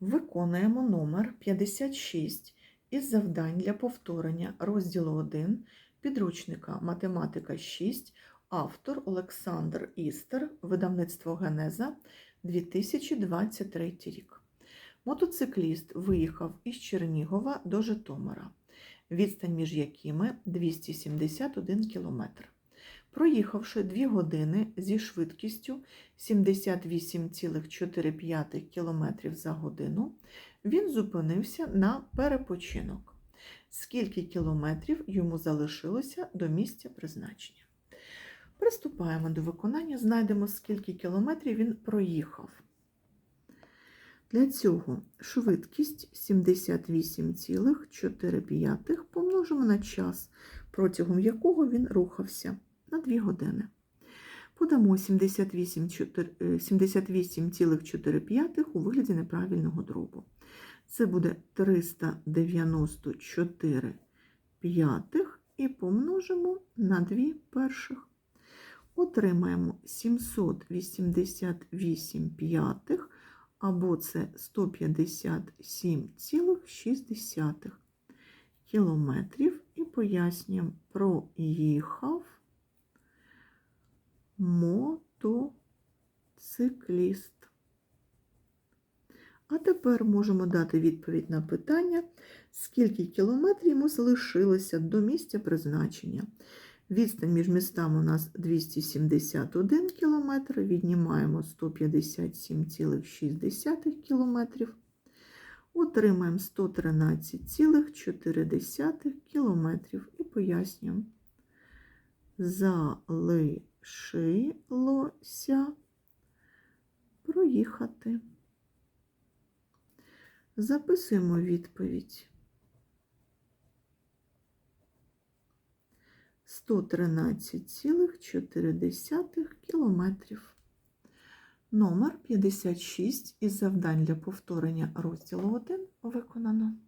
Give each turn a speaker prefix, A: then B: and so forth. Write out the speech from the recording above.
A: Виконуємо номер 56 із завдань для повторення розділу 1 підручника Математика 6, автор Олександр Істер, видавництво Генеза 2023 рік. Мотоцикліст виїхав із Чернігова до Житомира, відстань між якими 271 км. Проїхавши 2 години зі швидкістю 78,4 км за годину, він зупинився на перепочинок. Скільки кілометрів йому залишилося до місця призначення? Приступаємо до виконання, знайдемо, скільки кілометрів він проїхав. Для цього швидкість 78,4 помножимо на час, протягом якого він рухався на 2 години. Подамо 78,4 у вигляді неправильного дробу. Це буде 394 п'ятих і помножимо на 2 перших. Отримаємо 788 п'ятих, або це 157,6 кілометрів. І пояснюємо, проїхав мотоцикліст. А тепер можемо дати відповідь на питання, скільки кілометрів йому залишилося до місця призначення. Відстань між містами у нас 271 км, віднімаємо 157,6 км, отримаємо 113,4 км і пояснюємо. Залишилося проїхати. Записуємо відповідь. 113,4 кілометрів. Номер 56 із завдань для повторення розділу 1 виконано.